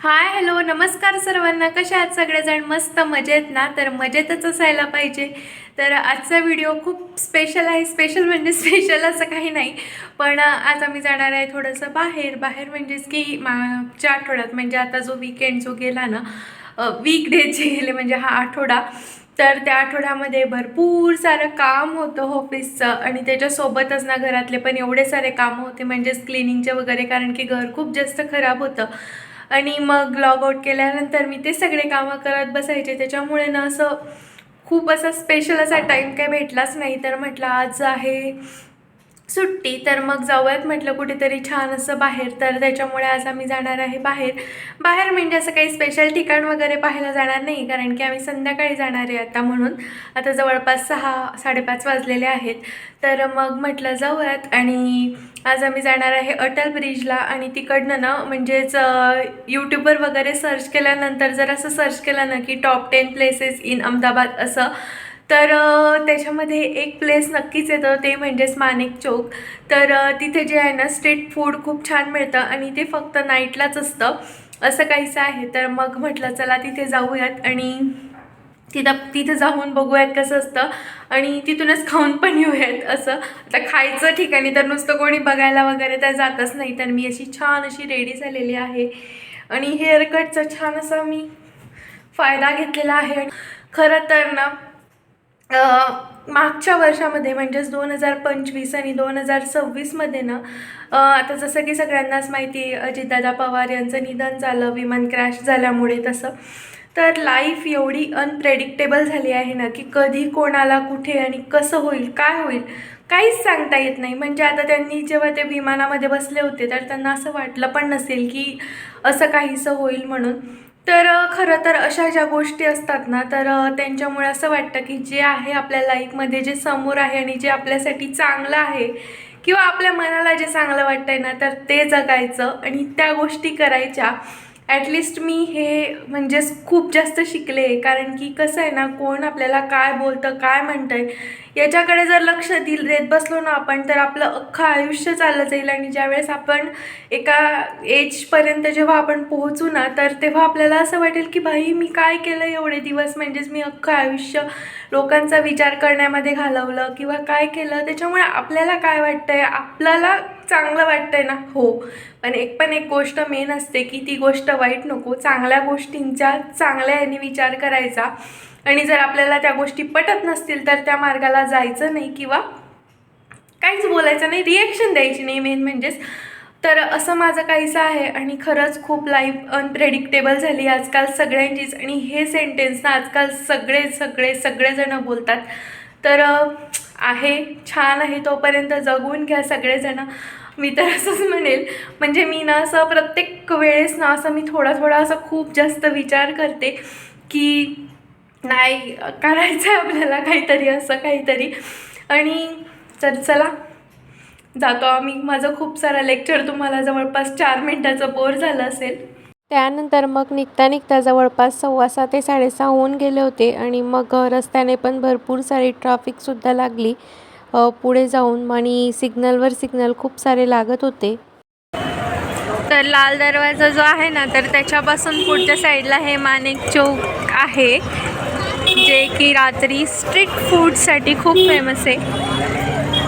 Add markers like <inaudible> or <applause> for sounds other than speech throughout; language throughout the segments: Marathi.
हाय हॅलो नमस्कार सर्वांना. कशा आहात सगळेजण? मस्त मजेत ना? तर मजेतच असायला पाहिजे. तर आजचा व्हिडिओ खूप स्पेशल आहे. स्पेशल म्हणजे स्पेशल असं काही नाही. पण आज आम्ही जाणार आहे थोडंसं बाहेर. बाहेर म्हणजेच की मागच्या आठवड्यात म्हणजे आता जो वीकेंड जो गेला ना वीक डेचे गेले म्हणजे हा आठवडा तर त्या आठवड्यामध्ये भरपूर सारं काम होतं ऑफिसचं आणि त्याच्यासोबतच ना घरातले पण एवढे सारे कामं होते म्हणजेच क्लिनिंगचे वगैरे कारण की घर खूप जास्त खराब होतं. आणि मग लॉग आउट केल्यानंतर मी ते सगळे कामं करत बसायचे. त्याच्यामुळे ना असं खूप असा स्पेशल असा टाईम काही भेटलाच नाही. तर म्हटलं आज आहे सुट्टी तर मग जाऊयात म्हटलं कुठेतरी छान असं बाहेर. तर त्याच्यामुळे आज आम्ही जाणार आहे बाहेर. बाहेर म्हणजे असं काही स्पेशल ठिकाण वगैरे पाहायला जाणार नाही कारण की आम्ही संध्याकाळी जाणार आहे आता म्हणून. आता जवळपास सहा साडेपाच वाजलेले आहेत. तर मग म्हटलं जाऊयात आणि आज आम्ही जाणार आहे अटल ब्रिजला आणि तिकडनं ना म्हणजेच यूट्यूबवर वगैरे सर्च केल्यानंतर जर असं सर्च केलं ना की top ten places in Ahmedabad असं तर त्याच्यामध्ये एक प्लेस नक्कीच येतं ते म्हणजेच माणिक चौक. तर तिथे जे आहे ना स्ट्रीट फूड खूप छान मिळतं आणि ते फक्त नाईटलाच असतं असं काहीचं आहे. तर मग म्हटलं चला तिथे जाऊयात आणि तिथं तिथं जाऊन बघूयात कसं असतं आणि तिथूनच खाऊन पण येऊयात असं. आता खायचं ठिकाणी तर नुसतं कोणी बघायला वगैरे तर जातच नाही तर मी अशी छान अशी रेडी झालेली आहे. आणि हेअरकटचा छान असा मी फायदा घेतलेला आहे. खरं तर ना मागच्या वर्षामध्ये म्हणजेच दोन हजार पंचवीस आणि दोन हजार सव्वीसमध्ये ना आता जसं की सगळ्यांनाच माहिती आहे, अजितदादा पवार यांचं निधन झालं विमान क्रॅश झाल्यामुळे तसं. तर लाईफ एवढी अनप्रेडिक्टेबल झाली आहे ना की कधी कोणाला कुठे आणि कसं होईल काय होईल काहीच सांगता येत नाही. म्हणजे आता त्यांनी जेव्हा ते विमानामध्ये बसले होते तर त्यांना असं वाटलं पण नसेल की असं काहीसं होईल म्हणून. तर खरं तर अशा ज्या गोष्टी असतात ना तर त्यांच्यामुळे असं वाटतं की जे आहे आपल्या लाईफमध्ये जे समोर आहे आणि जे आपल्यासाठी चांगलं आहे किंवा आपल्या मनाला जे चांगलं वाटतंय ना तर ते जगायचं आणि त्या गोष्टी करायच्या. ॲटलिस्ट मी हे म्हणजेच खूप जास्त शिकले कारण की कसं आहे ना कोण आपल्याला काय बोलतं काय म्हणतंय याच्याकडे जर लक्ष दिल देत बसलो ना आपण तर आपलं अख्खं आयुष्य चाललं जाईल. आणि ज्यावेळेस आपण एका एजपर्यंत जेव्हा आपण पोहोचू ना तर तेव्हा आपल्याला असं वाटेल की भाई मी काय केलं एवढे दिवस? म्हणजेच मी अख्खं आयुष्य लोकांचा विचार करण्यामध्ये घालवलं किंवा काय केलं त्याच्यामुळे आपल्याला काय वाटतं आहे आपल्याला चांगलं वाटतं आहे ना? हो. पण एक पण एक गोष्ट मेन असते की ती गोष्ट वाईट नको. चांगल्या गोष्टींच्या चांगल्या याने विचार करायचा. आणि जर आपल्याला त्या गोष्टी पटत नसतील तर त्या मार्गाला जायचं नाही किंवा काहीच बोलायचं नाही. रिॲक्शन द्यायची नाही. मेन म्हणजेच तर असं माझं काहीसं आहे आणि खरंच खूप लाईफ अनप्रेडिक्टेबल झाली. आजकाल सगळ्यांचीच आणि हे सेंटेन्स ना आजकाल सगळे सगळे सगळेजणं बोलतात. तर आहे छान आहे तोपर्यंत जगून घ्या सगळेजणं. मी तर असंच म्हणेल. म्हणजे मी ना असं प्रत्येक वेळेस ना असं मी थोडा थोडा असं खूप जास्त विचार करते की नाही करायचं आहे आपल्याला काहीतरी असं काहीतरी. आणि तर चला जातो आम्ही. माझं खूप सारा लेक्चर तुम्हाला जवळपास चार मिनटाचं बोर झालं असेल. त्यानंतर मग निघता निघता जवळपास सव्वा सहा ते साडेसहा होऊन गेले होते आणि मग रस्त्याने पण भरपूर सारी ट्रॅफिकसुद्धा लागली. पुढे जाऊन आणि सिग्नलवर सिग्नल खूप सारे लागत होते. तर लाल दरवाजा जो आहे ना तर त्याच्यापासून पुढच्या साईडला हे माणिक चौक आहे. जे की रात्री स्ट्रीट फूडसाठी खूप फेमस आहे.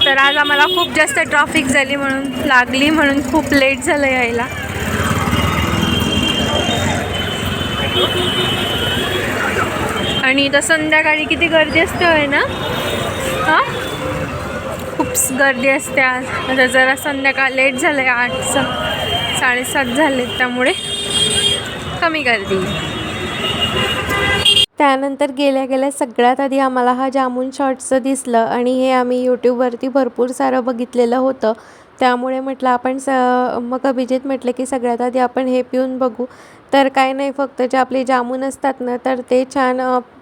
तर आज आम्हाला खूप जास्त ट्रॉफिक झाली म्हणून लागली म्हणून खूप लेट झालं यायला. आणि इथं संध्याकाळी किती गर्दी असते होय ना? हां? खूप गर्दी असते आज. आता जरा संध्याकाळ लेट झालं आहे आठ सा साडेसात झाले त्यामुळे कमी गर्दी. त्यानंतर गेल्या गेल्या सगळ्यात आधी आम्हाला हा जामून शॉर्ट्सचं दिसलं आणि हे आम्ही यूट्यूबवरती भरपूर सारं बघितलेलं होतं. त्यामुळे म्हटलं आपण स मग अभिजित म्हटलं की सगळ्यात आधी आपण हे पिऊन बघू. तर काय नाही फक्त जे आपले जामून असतात ना तर ते छान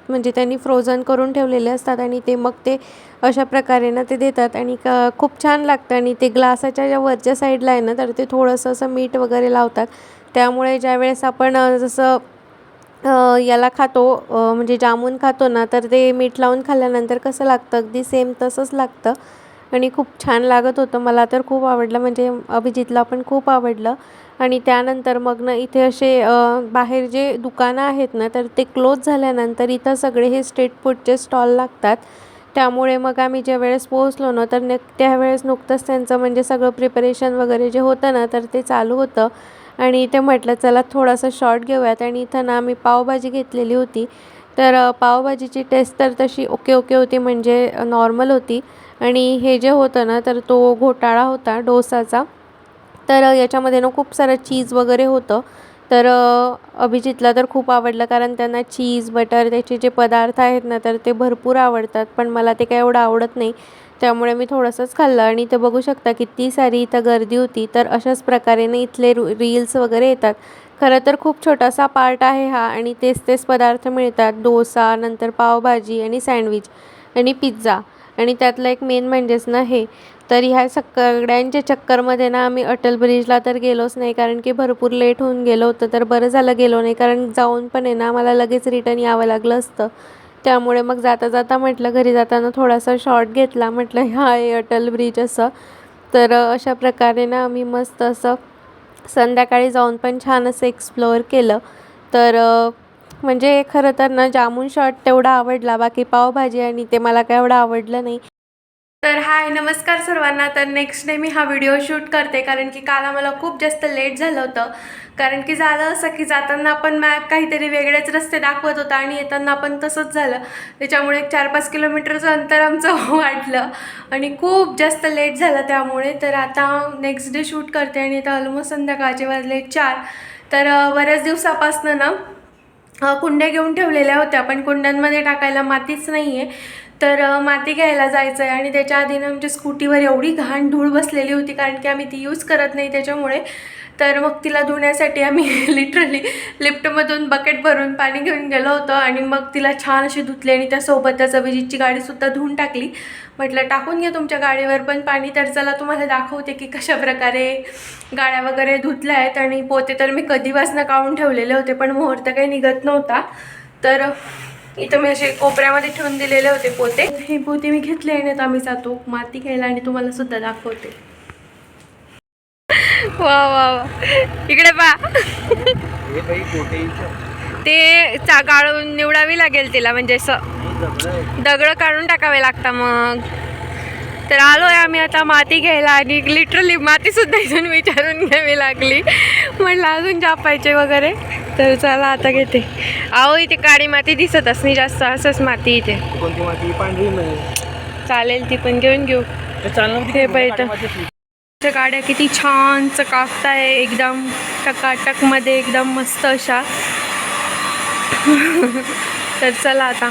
म्हणजे त्यांनी फ्रोझन करून ठेवलेले असतात आणि ते मग ते अशा प्रकारे ना ते देतात आणि क खूप छान लागतं आणि ते ग्लासाच्या ज्या वरच्या साईडला आहे ना तर ते थोडंसं असं मीठ वगैरे लावतात. त्यामुळे ज्यावेळेस आपण जसं याला खातो म्हणजे जामून खातो ना तर ते मीठ लावून खाल्ल्यानंतर कसं लागतं? अगदी सेम तसंच लागतं. आणि खूप छान लागत होतं. मला तर खूप आवडलं. म्हणजे अभिजितला पण खूप आवडलं. आणि त्यानंतर मग ना इथे असे बाहेर जे दुकानं आहेत ना तर ते क्लोज झाल्यानंतर इथं सगळे हे स्ट्रीट फूडचे स्टॉल लागतात. त्यामुळे मग आम्ही ज्या वेळेस पोहोचलो ना तर न त्यावेळेस नुकतंच त्यांचं म्हणजे सगळं प्रिपरेशन वगैरे जे होतं ना तर ते चालू होतं. आणि इथे म्हटलं चला थोडासा शॉर्ट घेऊयात. आणि इथं ना आम्ही पावभाजी घेतलेली होती. तर पावभाजीची टेस्ट तर तशी ओके ओके होती म्हणजे नॉर्मल होती. आणि हे जे होतं ना तर तो घोटाळा होता डोसाचा. तर याच्यामध्ये ना खूप सारं चीज वगैरे होतं. तर अभिजितला तर खूप आवडलं कारण त्यांना चीज बटर त्याचे जे पदार्थ आहेत ना तर ते भरपूर आवडतात. पण मला ते काय एवढं आवडत नाही. त्यामुळे मी थोडंसंच खाल्लं आणि ते बघू शकता किती सारी इथं गर्दी होती. तर अशाच प्रकारे ना इथले रू रील्स वगैरे येतात. खरं तर खूप छोटासा पार्ट आहे हा आणि तेच तेच पदार्थ मिळतात. डोसा नंतर पावभाजी आणि सँडविच आणि पिझ्झा आणि त्यातलं एक मेन म्हणजेच ना हे तर ह्या सगळ्यांच्या चक्करमध्ये ना आम्ही अटल ब्रिजला तर गेलोच नाही कारण की भरपूर लेट होऊन गेलो होतं तर बरं झालं गेलो नाही कारण जाऊन पण आहे ना मला लगेच रिटर्न यावं लागलं असतं. त्यामुळे मग जाता जाता म्हटलं घरी जाताना थोडासा शॉर्ट घेतला म्हटलं हा आहे अटल ब्रिज असं. तर अशा प्रकारे ना आम्ही मस्त असं संध्याकाळी जाऊन पण छान असं एक्सप्लोअर केलं. तर म्हणजे खरं तर ना जामून शॉट तेवढा आवडला बाकी पावभाजी आणि ते मला काय एवढं आवडलं नाही. तर हाय नमस्कार सर्वांना. तर नेक्स्ट डे मी हा व्हिडिओ शूट करते. कारण की काल आम्हाला खूप जास्त लेट झालं होतं. कारण की झालं असं की जाताना आपण मॅप काहीतरी वेगळेच रस्ते दाखवत होता आणि येताना पण तसंच झालं. त्याच्यामुळे एक चार पाच किलोमीटरचं अंतर आमचं <laughs> वाटलं आणि खूप जास्त लेट झालं त्यामुळे. तर आता नेक्स्ट डे शूट करते आणि आता ऑलमोस्ट संध्याकाळचे वाजले चार. तर बऱ्याच दिवसापासनं ना कुंड्या घेऊन ठेवलेल्या होत्या. पण कुंड्यांमध्ये टाकायला मातीच नाही आहे तर माती घ्यायला जायचं आहे आणि त्याच्या आधी ना आमच्या स्कूटीवर एवढी घाण धूळ बसलेली होती कारण की आम्ही ती यूज करत नाही त्याच्यामुळे. तर मग तिला धुण्यासाठी आम्ही <laughs> लिटरली लिफ्टमधून बकेट भरून पाणी घेऊन गेलो होतो आणि मग तिला छान अशी धुतली आणि त्यासोबतच अभिजितची गाडीसुद्धा धुवून टाकली. म्हटलं टाकून घ्या तुमच्या गाडीवर पण पाणी तर चला तुम्हाला दाखवते की कशा प्रकारे गाड्या वगैरे धुतल्या आहेत आणि पोते तर मी कधीपासून काढून ठेवलेले होते पण मुहूर्त काही निघत नव्हता. तर इथं मी असे कोपऱ्यामध्ये ठेवून दिलेले होते पोते. हे पोते मी घेतले आणि आता आम्ही जातो माती घ्यायला आणि तुम्हाला सुद्धा दाखवते. वा वा वा. इकडे पा हे ते चा गाळून निवडावी लागेल तिला म्हणजे असं दगड दगड काढून टाकावे लागता मग. तर आलोय आम्ही आता माती घ्यायला आणि लिटरली माती सुद्धा इथून विचारून घ्यावी लागली. म्हटलं अजून जापायचे वगैरे. तर चला आता घेते. अहो इथे काळी माती दिसतच नाही जास्त असंच माती इथे. कोणती माती? पांढरी चालेल ती पण घेऊन घेऊ. ते हे. त्या गाड्या किती छान चकाकताय एकदम टकाटकमध्ये एकदम मस्त अशा. तर चला आता.